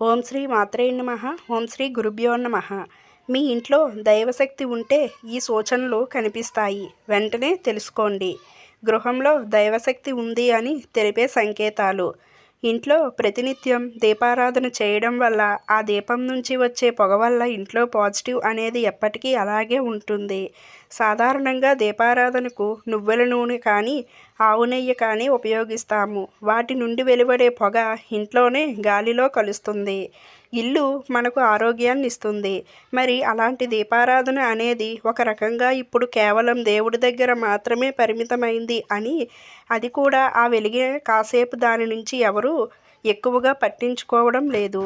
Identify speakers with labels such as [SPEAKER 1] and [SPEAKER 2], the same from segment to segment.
[SPEAKER 1] ఓం శ్రీ మాత్రే నమ ఓం శ్రీ గురుభ్యో నమ. మీ ఇంట్లో దైవశక్తి ఉంటే ఈ సూచనలు కనిపిస్తాయి. వెంటనే తెలుసుకోండి. గృహంలో దైవశక్తి ఉంది అని తెలిపే సంకేతాలు. ఇంట్లో ప్రతినిత్యం దీపారాధన చేయడం వల్ల ఆ దీపం నుంచి వచ్చే పొగ వల్ల ఇంట్లో పాజిటివ్ అనేది ఎప్పటికీ అలాగే ఉంటుంది. సాధారణంగా దీపారాధనకు నువ్వుల నూనె కానీ ఆవు నెయ్యి కానీ ఉపయోగిస్తాము. వాటి నుండి వెలువడే పొగ ఇంట్లోనే గాలిలో కలుస్తుంది. ఇల్లు మనకు ఆరోగ్యాన్ని ఇస్తుంది. మరి అలాంటి దీపారాధన అనేది ఒక రకంగా ఇప్పుడు కేవలం దేవుడి దగ్గర మాత్రమే పరిమితమైంది అని అది కూడా ఆ వెలిగే కాసేపు దాని నుంచి ఎవరు ఎక్కువగా పట్టించుకోవడం లేదు.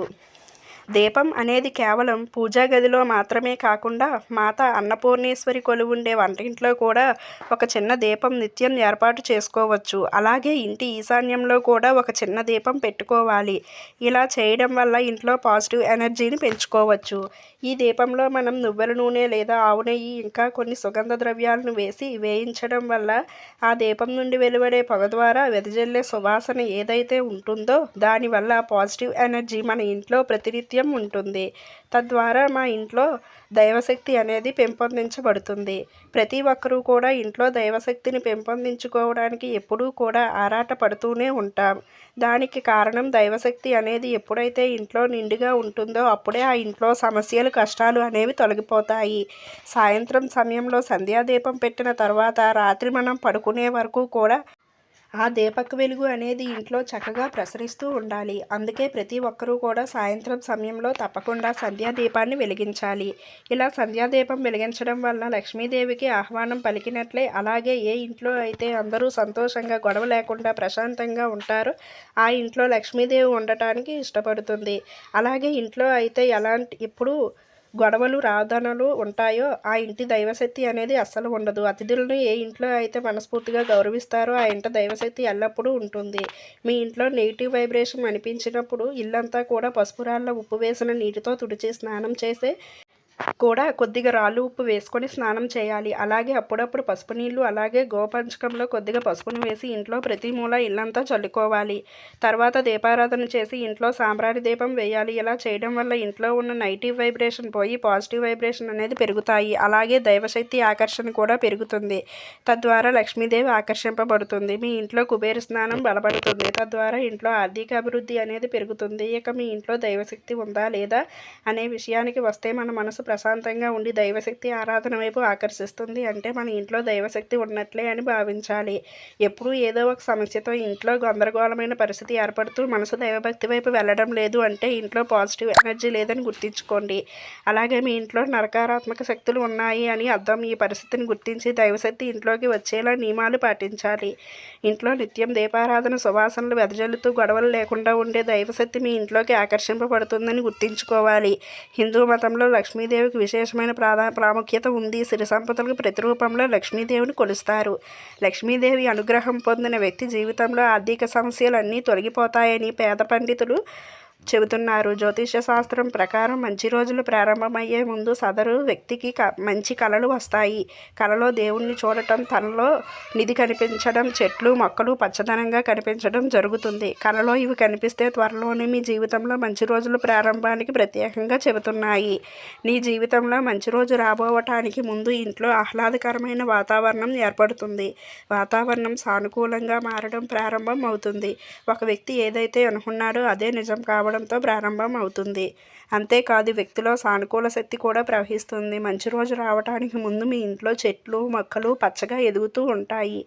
[SPEAKER 1] దీపం అనేది కేవలం పూజా గదిలో మాత్రమే కాకుండా మాత అన్నపూర్ణేశ్వరి కొలువుండే వంటింట్లో కూడా ఒక చిన్న దీపం నిత్యం ఏర్పాటు చేసుకోవచ్చు. అలాగే ఇంటి ఈశాన్యంలో కూడా ఒక చిన్న దీపం పెట్టుకోవాలి. ఇలా చేయడం వల్ల ఇంట్లో పాజిటివ్ ఎనర్జీని పెంచుకోవచ్చు. ఈ దీపంలో మనం నువ్వుల నూనె లేదా ఆవు నెయ్యి ఇంకా కొన్ని సుగంధ ద్రవ్యాలను వేసి వేయించడం వల్ల ఆ దీపం నుండి వెలువడే పొగ ద్వారా వెదజల్లే సువాసన ఏదైతే ఉంటుందో దానివల్ల పాజిటివ్ ఎనర్జీ మన ఇంట్లో ప్రతినిత్యం నిత్యం ఉంటుంది. తద్వారా మా ఇంట్లో దైవశక్తి అనేది పెంపొందించబడుతుంది. ప్రతి ఒక్కరూ కూడా ఇంట్లో దైవశక్తిని పెంపొందించుకోవడానికి ఎప్పుడూ కూడా ఆరాట పడుతూనే ఉంటాం. దానికి కారణం దైవశక్తి అనేది ఎప్పుడైతే ఇంట్లో నిండుగా ఉంటుందో అప్పుడే ఆ ఇంట్లో సమస్యలు కష్టాలు అనేవి తొలగిపోతాయి. సాయంత్రం సమయంలో సంధ్యాదీపం పెట్టిన తర్వాత రాత్రి మనం పడుకునే వరకు కూడా ఆ దీపక వెలుగు అనేది ఇంట్లో చక్కగా ప్రసరిస్తూ ఉండాలి. అందుకే ప్రతి ఒక్కరూ కూడా సాయంత్రం సమయంలో తప్పకుండా సంధ్యాదీపాన్ని వెలిగించాలి. ఇలా సంధ్యాదీపం వెలిగించడం వల్ల లక్ష్మీదేవికి ఆహ్వానం పలికినట్లే అలాగే ఏ ఇంట్లో అయితే అందరూ సంతోషంగా గొడవ లేకుండా ప్రశాంతంగా ఉంటారో ఆ ఇంట్లో లక్ష్మీదేవి ఉండటానికి ఇష్టపడుతుంది. అలాగే ఇంట్లో అయితే ఎలాంటి ఇప్పుడు గొడవలు రాధనలు ఉంటాయో ఆ ఇంటి దైవశక్తి అనేది అస్సలు ఉండదు. అతిథులను ఏ ఇంట్లో అయితే మనస్ఫూర్తిగా గౌరవిస్తారో ఆ ఇంట దైవశక్తి ఎల్లప్పుడూ ఉంటుంది. మీ ఇంట్లో నెగిటివ్ వైబ్రేషన్ అనిపించినప్పుడు ఇల్లంతా కూడా పసుపురాళ్ళ ఉప్పు వేసిన నీటితో తుడిచి స్నానం చేసే కూడా కొద్దిగా రాళ్ళు ఉప్పు వేసుకొని స్నానం చేయాలి. అలాగే అప్పుడప్పుడు పసుపు నీళ్ళు అలాగే గోపంచకంలో కొద్దిగా పసుపును వేసి ఇంట్లో ప్రతి మూల ఇల్లంతా చల్లుకోవాలి. తర్వాత దీపారాధన చేసి ఇంట్లో సాంబ్రాణి దీపం వేయాలి. ఇలా చేయడం వల్ల ఇంట్లో ఉన్న నెగిటివ్ వైబ్రేషన్ పోయి పాజిటివ్ వైబ్రేషన్ అనేది పెరుగుతాయి. అలాగే దైవశక్తి ఆకర్షణ కూడా పెరుగుతుంది. తద్వారా లక్ష్మీదేవి ఆకర్షింపబడుతుంది. మీ ఇంట్లో కుబేర స్నానం బలపడుతుంది. తద్వారా ఇంట్లో ఆర్థిక అభివృద్ధి అనేది పెరుగుతుంది. ఇక మీ ఇంట్లో దైవశక్తి ఉందా లేదా అనే విషయానికి వస్తే మన మనసు ప్రశాంతంగా ఉండి దైవశక్తి ఆరాధన వైపు ఆకర్షిస్తుంది. అంటే మన ఇంట్లో దైవశక్తి ఉన్నట్లే అని భావించాలి. ఎప్పుడూ ఏదో ఒక సమస్యతో ఇంట్లో గందరగోళమైన పరిస్థితి ఏర్పడుతూ మనసు దైవభక్తి వైపు వెళ్ళడం లేదు అంటే ఇంట్లో పాజిటివ్ ఎనర్జీ లేదని గుర్తించుకోండి. అలాగే మీ ఇంట్లో నరకారాత్మక శక్తులు ఉన్నాయి అని అర్థం. ఈ పరిస్థితిని గుర్తించి దైవశక్తి ఇంట్లోకి వచ్చేలా నియమాలు పాటించాలి. ఇంట్లో నిత్యం దీపారాధన సువాసనలు వెదజల్లుతూ గొడవలు లేకుండా ఉండే దైవశక్తి మీ ఇంట్లోకి ఆకర్షింపబడుతుందని గుర్తించుకోవాలి. హిందూ మతంలో లక్ష్మీదేవి లక్ష్మీదేవికి విశేషమైన ప్రాధా ప్రాముఖ్యత ఉంది. సిరి సంపదలకు ప్రతిరూపంలో లక్ష్మీదేవిని కొలుస్తారు. లక్ష్మీదేవి అనుగ్రహం పొందిన వ్యక్తి జీవితంలో ఆర్థిక సమస్యలు అన్నీ తొలగిపోతాయని పేద పండితులు చెబుతున్నారు. జ్యోతిష శాస్త్రం ప్రకారం మంచి రోజులు ప్రారంభమయ్యే ముందు సదరు వ్యక్తికి క మంచి కళలు వస్తాయి. కళలో దేవుణ్ణి చూడటం తనలో నిధి కనిపించడం చెట్లు మొక్కలు పచ్చదనంగా కనిపించడం జరుగుతుంది. కళలో ఇవి కనిపిస్తే త్వరలోనే మీ జీవితంలో మంచి రోజులు ప్రారంభానికి ప్రత్యేకంగా చెబుతున్నాయి. నీ జీవితంలో మంచి రోజు రాబోవటానికి ముందు ఇంట్లో ఆహ్లాదకరమైన వాతావరణం ఏర్పడుతుంది. వాతావరణం సానుకూలంగా మారడం ప్రారంభం అవుతుంది ఒక వ్యక్తి ఏదైతే అనుకున్నాడో అదే నిజం కావడం రావడంతో ప్రారంభం అవుతుంది. అంతేకాదు వ్యక్తిలో సానుకూల శక్తి కూడా ప్రవహిస్తుంది. మంచి రోజు రావడానికి ముందు మీ ఇంట్లో చెట్లు మొక్కలు పచ్చగా ఎదుగుతూ ఉంటాయి.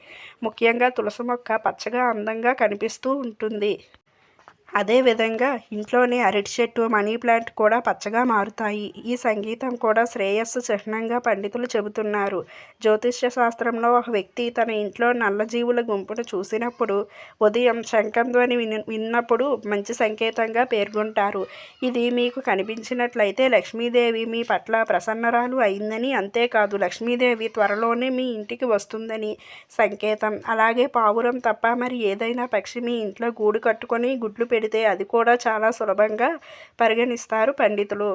[SPEAKER 1] ముఖ్యంగా తులసి మొక్క పచ్చగా అందంగా కనిపిస్తూ ఉంటుంది. అదేవిధంగా ఇంట్లోనే అరటి చెట్టు మనీ ప్లాంట్ కూడా పచ్చగా మారుతాయి. ఈ సంగీతం కూడా శ్రేయస్సు చిహ్నంగా పండితులు చెబుతున్నారు. జ్యోతిష్య శాస్త్రంలో ఒక వ్యక్తి తన ఇంట్లో నల్లజీవుల గుంపును చూసినప్పుడు ఉదయం శంఖం ధ్వని విన్ విన్నప్పుడు మంచి సంకేతంగా పేర్కొంటారు. ఇది మీకు కనిపించినట్లయితే లక్ష్మీదేవి మీ పట్ల ప్రసన్నరాలు అయిందని అంతేకాదు లక్ష్మీదేవి త్వరలోనే మీ ఇంటికి వస్తుందని సంకేతం. అలాగే పావురం తప్ప మరి ఏదైనా పక్షి మీ ఇంట్లో గూడు కట్టుకొని గుడ్లు పెడితే అది కూడా చాలా సులభంగా పరిగణిస్తారు పండితులు.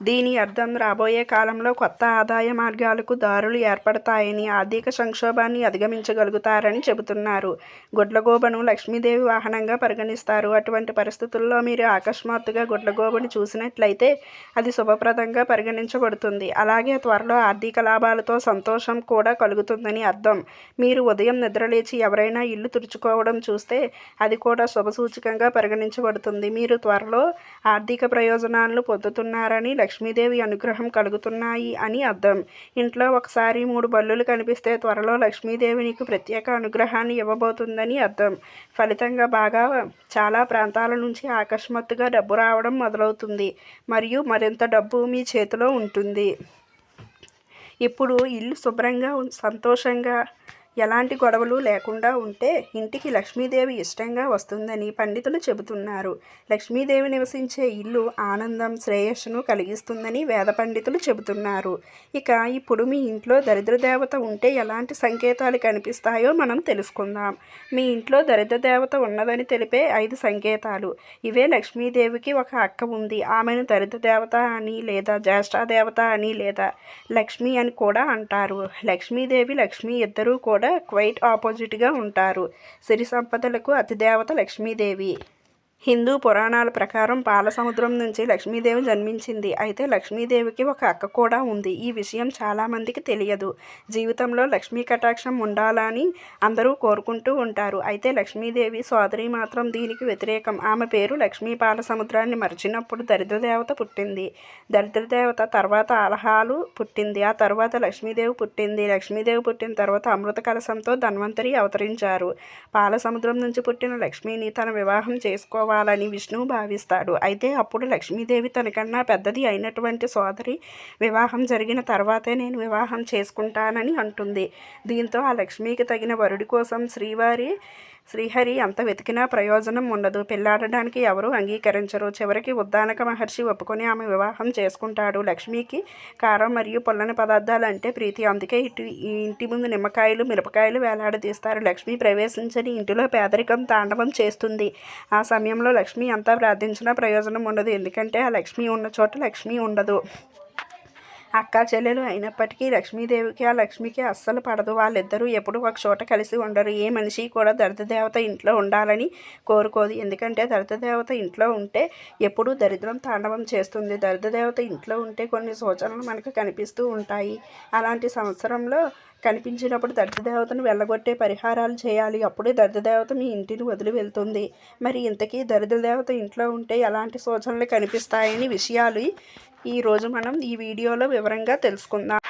[SPEAKER 1] దీని అర్థం రాబోయే కాలంలో కొత్త ఆదాయ మార్గాలకు దారులు ఏర్పడతాయని ఆర్థిక సంక్షోభాన్ని అధిగమించగలుగుతారని చెబుతున్నారు. గుడ్లగోబను లక్ష్మీదేవి వాహనంగా పరిగణిస్తారు. అటువంటి పరిస్థితుల్లో మీరు అకస్మాత్తుగా గుడ్లగోబను చూసినట్లయితే అది శుభప్రదంగా పరిగణించబడుతుంది. అలాగే త్వరలో ఆర్థిక లాభాలతో సంతోషం కూడా కలుగుతుందని అర్థం. మీరు ఉదయం నిద్రలేచి ఎవరైనా ఇల్లు తుడుచుకోవడం చూస్తే అది కూడా శుభసూచకంగా పరిగణించబడుతుంది. మీరు త్వరలో ఆర్థిక ప్రయోజనాలను పొందుతున్నారని లక్ష్మీదేవి అనుగ్రహం కలుగుతున్నాయి అని అర్థం. ఇంట్లో ఒకసారి మూడు బల్లులు కనిపిస్తే త్వరలో లక్ష్మీదేవి నీకు ప్రత్యేక అనుగ్రహాన్ని ఇవ్వబోతుందని అర్థం. ఫలితంగా బాగా చాలా ప్రాంతాల నుంచి అకస్మాత్తుగా డబ్బు రావడం మొదలవుతుంది. మరియు మరింత డబ్బు మీ చేతిలో ఉంటుంది. ఇప్పుడు ఇల్లు శుభ్రంగా సంతోషంగా ఎలాంటి గొడవలు లేకుండా ఉంటే ఇంటికి లక్ష్మీదేవి ఇష్టంగా వస్తుందని పండితులు చెబుతున్నారు. లక్ష్మీదేవి నివసించే ఇల్లు ఆనందం శ్రేయస్సును కలిగిస్తుందని వేద పండితులు చెబుతున్నారు. ఇక ఇప్పుడు మీ ఇంట్లో దరిద్ర దేవత ఉంటే ఎలాంటి సంకేతాలు కనిపిస్తాయో మనం తెలుసుకుందాం. మీ ఇంట్లో దరిద్ర దేవత ఉన్నదని తెలిపే ఐదు సంకేతాలు. ఇవే లక్ష్మీదేవికి ఒక అక్క ఉంది. ఆమెను దరిద్ర దేవత అని లేదా జ్యేష్ఠాదేవత అని లేదా లక్ష్మి అని కూడా అంటారు. లక్ష్మీదేవి లక్ష్మి ఇద్దరూ కూడా క్వైట్ ఆపోజిట్గా ఉంటారు. సిరి సంపదలకు అతిదేవత లక్ష్మీదేవి. హిందూ పురాణాల ప్రకారం పాల సముద్రం నుంచి లక్ష్మీదేవి జన్మించింది. అయితే లక్ష్మీదేవికి ఒక అక్క కూడా ఉంది. ఈ విషయం చాలామందికి తెలియదు. జీవితంలో లక్ష్మీ కటాక్షం ఉండాలని అందరూ కోరుకుంటూ ఉంటారు. అయితే లక్ష్మీదేవి సోదరి మాత్రం దీనికి వ్యతిరేకం. ఆమె పేరు లక్ష్మీ పాల సముద్రాన్ని మరిచినప్పుడు దరిద్రదేవత పుట్టింది. దరిద్రదేవత తర్వాత అలహాలు పుట్టింది. ఆ తర్వాత లక్ష్మీదేవి పుట్టింది. లక్ష్మీదేవి పుట్టిన తర్వాత అమృత కలశంతో ధన్వంతరి అవతరించారు. పాలసముద్రం నుంచి పుట్టిన లక్ష్మిని తన వివాహం చేసుకోవాలి చేసుకోవాలని విష్ణువు భావిస్తాడు. అయితే అప్పుడు లక్ష్మీదేవి తనకన్నా పెద్దది అయినటువంటి సోదరి వివాహం జరిగిన తర్వాతే నేను వివాహం చేసుకుంటానని అంటుంది. దీంతో ఆ లక్ష్మికి తగిన వరుడి కోసం శ్రీవారి శ్రీహరి అంత వెతికినా ప్రయోజనం ఉండదు. పెళ్ళాడడానికి ఎవరూ అంగీకరించరు. చివరికి ఉద్దానక మహర్షి ఒప్పుకొని ఆమె వివాహం చేసుకుంటాడు. లక్ష్మికి కారం మరియు పొల్లని పదార్థాలు అంటే ప్రీతి. అందుకే ఇటు ఇంటి ముందు నిమ్మకాయలు మిరపకాయలు వేలాడదీస్తారు. లక్ష్మి ప్రవేశించని ఇంటిలో పేదరికం తాండవం చేస్తుంది. ఆ సమయంలో లక్ష్మి అంతా ప్రార్థించినా ప్రయోజనం ఉండదు. ఎందుకంటే ఆ లక్ష్మి ఉన్న చోట లక్ష్మి ఉండదు. అక్క చెల్లెలు అయినప్పటికీ లక్ష్మీదేవికి ఆ లక్ష్మికి అస్సలు పడదు. వాళ్ళిద్దరూ ఎప్పుడూ ఒక చోట కలిసి ఉండరు. ఏ మనిషి కూడా దరిద్రదేవత ఇంట్లో ఉండాలని కోరుకోదు. ఎందుకంటే దరిద్రదేవత ఇంట్లో ఉంటే ఎప్పుడూ దరిద్రం తాండవం చేస్తుంది. దరిద్రదేవత ఇంట్లో ఉంటే కొన్ని సూచనలు మనకు కనిపిస్తూ ఉంటాయి. అలాంటి సంవత్సరంలో కనిపించినప్పుడు దరిద్రదేవతను వెళ్ళగొట్టే పరిహారాలు చేయాలి. అప్పుడే దరిద్రదేవత మీ ఇంటిని వదిలి వెళ్తుంది. మరి ఇంతకీ దరిద్రదేవత ఇంట్లో ఉంటే ఎలాంటి సూచనలు కనిపిస్తాయని విషయాలు ఈరోజు మనం ఈ వీడియోలో వివరంగా తెలుసుకుందాం.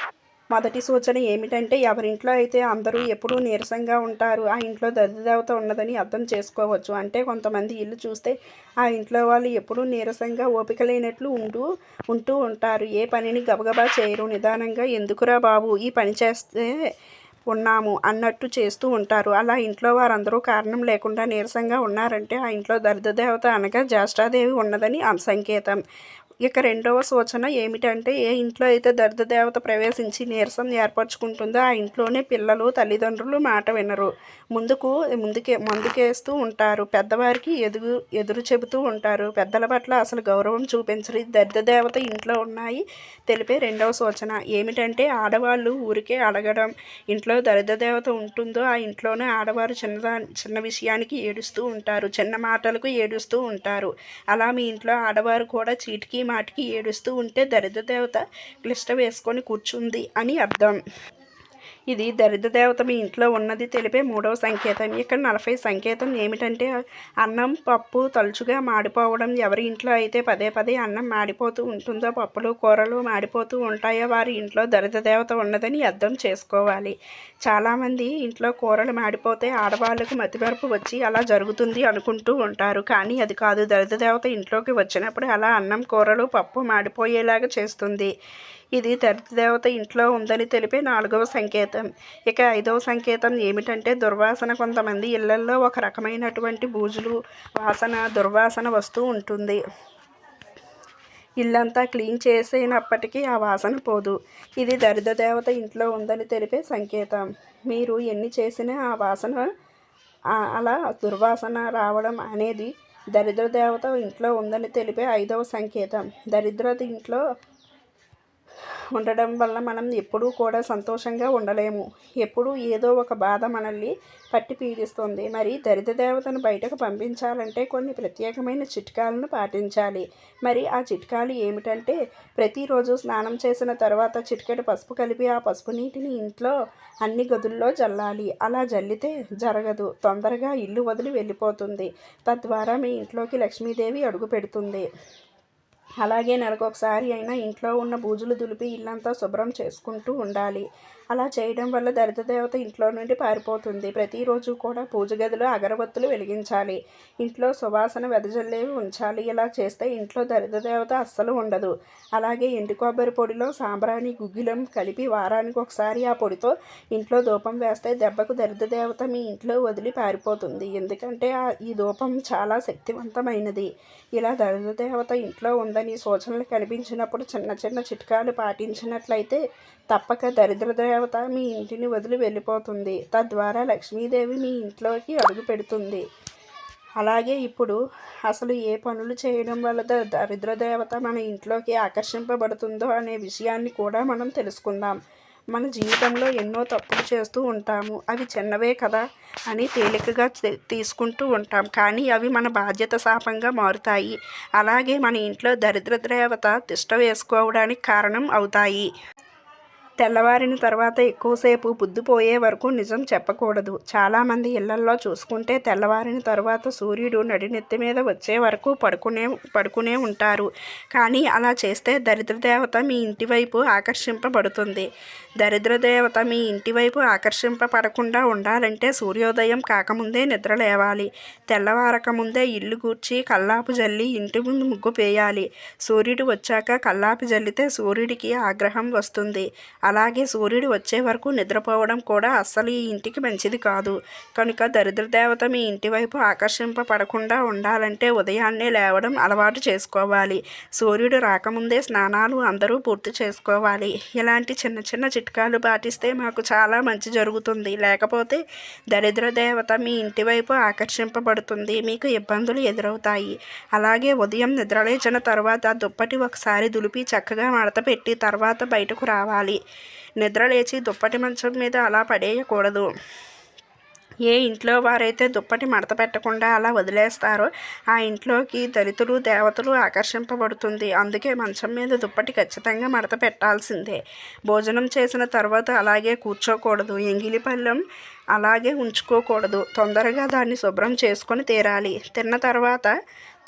[SPEAKER 1] మొదటి సూచన ఏమిటంటే ఎవరింట్లో అయితే అందరూ ఎప్పుడూ నీరసంగా ఉంటారు ఆ ఇంట్లో దరిద్రదేవత ఉన్నదని అర్థం చేసుకోవచ్చు. అంటే కొంతమంది ఇల్లు చూస్తే ఆ ఇంట్లో వాళ్ళు ఎప్పుడూ నీరసంగా ఓపిక లేనట్లు ఉంటూ ఉంటూ ఉంటారు. ఏ పనిని గబగబా చేయరు. నిదానంగా ఎందుకురా బాబు ఈ పని చేస్తే ఉన్నాము అన్నట్టు చేస్తూ ఉంటారు. అలా ఇంట్లో వారందరూ కారణం లేకుండా నీరసంగా ఉన్నారంటే ఆ ఇంట్లో దరిద్రదేవత అనగా జ్యేష్ఠాదేవి ఉన్నదని సంకేతం. ఇక రెండవ సూచన ఏమిటంటే ఏ ఇంట్లో అయితే దరిద్రదేవత ప్రవేశించి నీరసం ఏర్పరచుకుంటుందో ఆ ఇంట్లోనే పిల్లలు తల్లిదండ్రులు మాట వినరు. ముందుకు ముందుకే ముందుకేస్తూ ఉంటారు. పెద్దవారికి ఎదుగు ఎదురు చెబుతూ ఉంటారు. పెద్దల పట్ల అసలు గౌరవం చూపించరు. దరిద్రదేవత ఇంట్లో ఉన్నాయి తెలిపే రెండవ సూచన ఏమిటంటే ఆడవాళ్ళు ఊరికే అడగడం. ఇంట్లో దరిద్రదేవత ఉంటుందో ఆ ఇంట్లోనే ఆడవారు చిన్న చిన్న విషయానికి ఏడుస్తూ ఉంటారు. చిన్న మాటలకు ఏడుస్తూ ఉంటారు. అలా మీ ఇంట్లో ఆడవారు కూడా చీటికి మాటికి ఏడుస్తూ ఉంటే దరిద్ర దేవత క్లిష్ట వేసుకొని కూర్చుంది అని అర్థం. ఇది దరిద్ర దేవత మీ ఇంట్లో ఉన్నది తెలిపే మూడవ సంకేతం. ఇక్కడ నలభై సంకేతం ఏమిటంటే అన్నం పప్పు తలుచుగా మాడిపోవడం ఎవరి ఇంట్లో అయితే పదే పదే అన్నం మాడిపోతూ ఉంటుందో పప్పులు కూరలు మాడిపోతూ ఉంటాయో వారి ఇంట్లో దరిద్ర దేవత ఉన్నదని అర్థం చేసుకోవాలి. చాలామంది ఇంట్లో కూరలు మాడిపోతే ఆడవాళ్ళకు మతిమరుపు వచ్చి అలా జరుగుతుంది అనుకుంటూ ఉంటారు. కానీ అది కాదు. దరిద్ర దేవత ఇంట్లోకి వచ్చినప్పుడు అలా అన్నం కూరలు పప్పు మాడిపోయేలాగా చేస్తుంది. ఇది దరిద్రదేవత ఇంట్లో ఉందని తెలిపే నాలుగవ సంకేతం. ఇక ఐదవ సంకేతం ఏమిటంటే దుర్వాసన. కొంతమంది ఇళ్ళల్లో ఒక రకమైనటువంటి బూజులు వాసన దుర్వాసన వస్తూ ఉంటుంది. ఇల్లంతా క్లీన్ చేసినప్పటికీ ఆ వాసన పోదు. ఇది దరిద్ర దేవత ఇంట్లో ఉందని తెలిపే సంకేతం. మీరు ఎన్ని చేసినా ఆ వాసన అలా దుర్వాసన రావడం అనేది దరిద్ర దేవత ఇంట్లో ఉందని తెలిపే ఐదవ సంకేతం. దరిద్రత ఇంట్లో ఉండడం వల్ల మనం ఎప్పుడూ కూడా సంతోషంగా ఉండలేము. ఎప్పుడూ ఏదో ఒక బాధ మనల్ని పట్టి పీడిస్తుంది. మరి దరిద్రదేవతను బయటకు పంపించాలంటే కొన్ని ప్రత్యేకమైన చిట్కాలను పాటించాలి. మరి ఆ చిట్కాలు ఏమిటంటే ప్రతిరోజు స్నానం చేసిన తర్వాత చిటికెడు పసుపు కలిపి ఆ పసుపు నీటిని ఇంట్లో అన్ని గదుల్లో జల్లాలి. అలా జల్లితే జరగదు. తొందరగా ఇల్లు వదిలి వెళ్ళిపోతుంది. తద్వారా మీ ఇంట్లోకి లక్ష్మీదేవి అడుగు పెడుతుంది. అలాగే నెలకొకసారి అయినా ఇంట్లో ఉన్న బూజులు దులిపి ఇల్లంతా శుభ్రం చేసుకుంటూ ఉండాలి. అలా చేయడం వల్ల దరిద్రదేవత ఇంట్లో నుండి పారిపోతుంది. ప్రతిరోజు కూడా పూజ గదిలో అగరబత్తులు వెలిగించాలి. ఇంట్లో సువాసన వెదజల్లేవి ఉంచాలి. ఇలా చేస్తే ఇంట్లో దరిద్రదేవత అస్సలు ఉండదు. అలాగే ఎండు కొబ్బరి పొడిలో సాంబ్రాణి గుగ్గిలం కలిపి వారానికి ఒకసారి ఆ పొడితో ఇంట్లో ధూపం వేస్తే దెబ్బకు దరిద్ర దేవత మీ ఇంట్లో వదిలి పారిపోతుంది. ఎందుకంటే ఈ ధూపం చాలా శక్తివంతమైనది. ఇలా దరిద్రదేవత ఇంట్లో ఉందని సూచనలు కనిపించినప్పుడు చిన్న చిన్న చిట్కాలు పాటించినట్లయితే తప్పక దరిద్రదేవత దేవత మీ ఇంటిని వదిలి వెళ్ళిపోతుంది. తద్వారా లక్ష్మీదేవి మీ ఇంట్లోకి అడుగు పెడుతుంది. అలాగే ఇప్పుడు అసలు ఏ పనులు చేయడం వల్ల దరిద్ర దేవత మన ఇంట్లోకి ఆకర్షింపబడుతుందో అనే విషయాన్ని కూడా మనం తెలుసుకుందాం. మన జీవితంలో ఎన్నో తప్పులు చేస్తూ ఉంటాము. అవి చిన్నవే కదా అని తేలికగా తీసుకుంటూ ఉంటాం. కానీ అవి మన బాధ్యత శాపంగా మారుతాయి. అలాగే మన ఇంట్లో దరిద్ర దేవత తిష్ట వేసుకోవడానికి కారణం అవుతాయి. తెల్లవారిన తర్వాత ఎక్కువసేపు బుద్ధిపోయే వరకు నిజం చెప్పకూడదు. చాలామంది ఇళ్ళల్లో చూసుకుంటే తెల్లవారిన తర్వాత సూర్యుడు నడినెత్తి మీద వచ్చే వరకు పడుకునే పడుకునే ఉంటారు. కానీ అలా చేస్తే దరిద్రదేవత మీ ఇంటివైపు ఆకర్షింపబడుతుంది. దరిద్రదేవత మీ ఇంటివైపు ఆకర్షింపబడకుండా ఉండాలంటే సూర్యోదయం కాకముందే నిద్ర లేవాలి. తెల్లవారక ముందే ఇల్లు కూర్చి కల్లాపు జల్లి ఇంటి ముందు ముగ్గు పేయాలి. సూర్యుడు వచ్చాక కల్లాపు జల్లితే సూర్యుడికి ఆగ్రహం వస్తుంది. అలాగే సూర్యుడు వచ్చే వరకు నిద్రపోవడం కూడా అస్సలు ఈ ఇంటికి మంచిది కాదు. కనుక దరిద్ర దేవత మీ ఇంటి వైపు ఆకర్షింపబడకుండా ఉండాలంటే ఉదయాన్నే లేవడం అలవాటు చేసుకోవాలి. సూర్యుడు రాకముందే స్నానాలు అందరూ పూర్తి చేసుకోవాలి. ఇలాంటి చిన్న చిన్న చిట్కాలు పాటిస్తే మాకు చాలా మంచి జరుగుతుంది. లేకపోతే దరిద్ర దేవత మీ ఇంటి వైపు ఆకర్షింపబడుతుంది. మీకు ఇబ్బందులు ఎదురవుతాయి. అలాగే ఉదయం నిద్రలేచిన తర్వాత దుప్పటి ఒకసారి దులిపి చక్కగా మడత పెట్టి తర్వాత బయటకు రావాలి. నిద్ర లేచి దుప్పటి మంచం మీద అలా పడేయకూడదు. ఏ ఇంట్లో వారైతే దుప్పటి మడత పెట్టకుండా అలా వదిలేస్తారో ఆ ఇంట్లోకి దళితులు దేవతలు ఆకర్షింపబడుతుంది. అందుకే మంచం మీద దుప్పటి ఖచ్చితంగా మడత పెట్టాల్సిందే. భోజనం చేసిన తర్వాత అలాగే కూర్చోకూడదు. ఎంగిలి పళ్ళెం అలాగే ఉంచుకోకూడదు. తొందరగా దాన్ని శుభ్రం చేసుకొని తీరాలి. తిన్న తర్వాత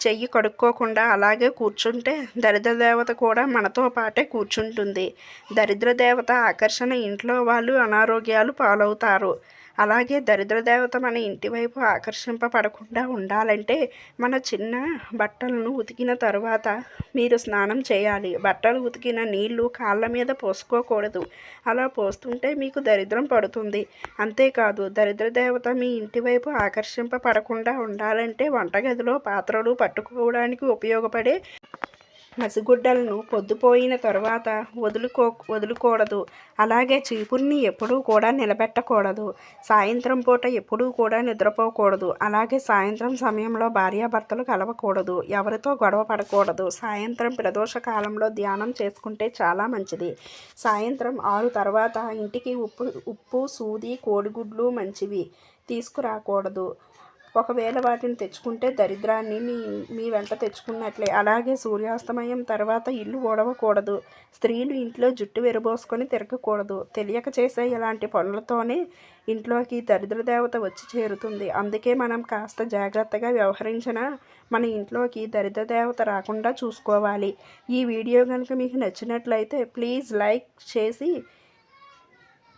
[SPEAKER 1] చెయ్యి కడుక్కోకుండా అలాగే కూర్చుంటే దరిద్ర దేవత కూడా మనతో పాటే కూర్చుంటుంది. దరిద్ర దేవత ఆకర్షణ ఇంట్లో వాళ్ళు అనారోగ్యాలు పాలవుతారు. అలాగే దరిద్ర దేవత మన ఇంటి వైపు ఆకర్షింపబడకుండా ఉండాలంటే మన చిన్న బట్టలను ఉతికిన తర్వాత మీరు స్నానం చేయాలి. బట్టలు ఉతికిన నీళ్ళు కాళ్ళ మీద పోసుకోకూడదు. అలా పోస్తుంటే మీకు దరిద్రం పడుతుంది. అంతేకాదు దరిద్ర దేవత మీ ఇంటి వైపు ఆకర్షింపబడకుండా ఉండాలంటే వంటగదిలో పాత్రలు పట్టుకోవడానికి ఉపయోగపడే మసిగుడ్డలను పొద్దుపోయిన తర్వాత వదులుకో వదులుకూడదు. అలాగే చీపుర్ని ఎప్పుడూ కూడా నిలబెట్టకూడదు. సాయంత్రం పూట ఎప్పుడూ కూడా నిద్రపోకూడదు. అలాగే సాయంత్రం సమయంలో భార్యాభర్తలు కలవకూడదు. ఎవరితో గొడవ పడకూడదు. సాయంత్రం ప్రదోష కాలంలో ధ్యానం చేసుకుంటే చాలా మంచిది. సాయంత్రం ఆరు తర్వాత ఇంటికి ఉప్పు ఉప్పు సూది కోడిగుడ్లు మంచివి తీసుకురాకూడదు. ఒకవేళ వాటిని తెచ్చుకుంటే దరిద్రాన్ని మీ మీ వెంట తెచ్చుకున్నట్లే. అలాగే సూర్యాస్తమయం తర్వాత ఇల్లు ఓడవకూడదు స్త్రీలు ఇంట్లో జుట్టు విరబోసుకొని తిరగకూడదు. తెలియక చేసే ఇలాంటి పనులతోనే ఇంట్లోకి దరిద్ర దేవత వచ్చి చేరుతుంది. అందుకే మనం కాస్త జాగ్రత్తగా వ్యవహరించిన మన ఇంట్లోకి దరిద్ర దేవత రాకుండా చూసుకోవాలి. ఈ వీడియో కనుక మీకు నచ్చినట్లయితే ప్లీజ్ లైక్ చేసి